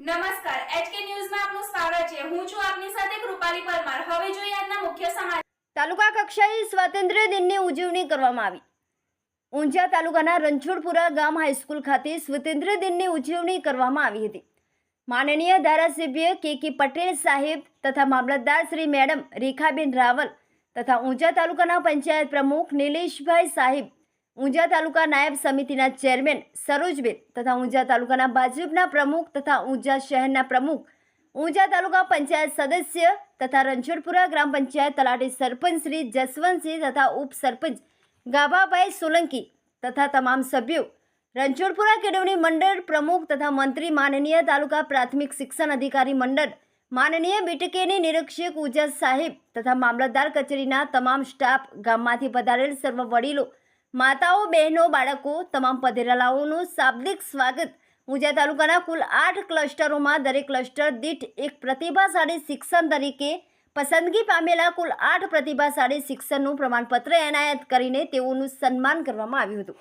નમસ્કાર એચકે ન્યૂઝમાં આપનું સ્વાગત છે. હું છું આપની સાથે કૃપાલી પરમાર. હવે જોઈએ આજના મુખ્ય સમાચાર. તાલુકા કક્ષાએ સ્વાતંત્ર્ય દિનની ઉજવણી કરવામાં આવી. ઊંઝા તાલુકાના રણછોડપુરા ગામ હાઈસ્કૂલ ખાતે સ્વતંત્ર દિનની ઉજવણી કરવામાં આવી હતી. માનનીય ધારાસભ્ય કે કે પટેલ સાહેબ તથા મામલતદાર શ્રી મેડમ રેખાબેન રાવલ તથા ઊંઝા તાલુકાના પંચાયત પ્રમુખ નિલેશભાઈ સાહેબ ઊંઝા તાલુકા નાયબ સમિતિના ચેરમેન સરોજબેન તથા ઊંઝા તાલુકાના ભાજપના પ્રમુખ તથા ઊંઝા શહેરના પ્રમુખ, ઊંઝા તાલુકા પંચાયત સદસ્ય તથા રણછોડપુરા ગ્રામ પંચાયત તલાટી સરપંચ શ્રી જસવંતસિંહ તથા ઉપસરપંચ ગાભાભાઈ સોલંકી તથા તમામ સભ્યો, રણછોડપુરા કેળવણી મંડળ પ્રમુખ તથા મંત્રી માનનીય તાલુકા પ્રાથમિક શિક્ષણ અધિકારી મંડળ, માનનીય બીટકેની નિરીક્ષક ઉજા સાહેબ તથા મામલતદાર કચેરીના તમામ સ્ટાફ ગામમાંથી પધારેલ સર્વ વડીલો માતાઓ, બહેનો, બાળકો, તમામ પધેરાલાઓનું શાબ્દિક સ્વાગત. ઊંઝા તાલુકાના કુલ આઠ ક્લસ્ટરોમાં દરેક ક્લસ્ટર દીઠ એક પ્રતિભાશાળી શિક્ષણ તરીકે પસંદગી પામેલા કુલ આઠ પ્રતિભાશાળી શિક્ષણનું પ્રમાણપત્ર એનાયત કરીને તેઓનું સન્માન કરવામાં આવ્યું હતું.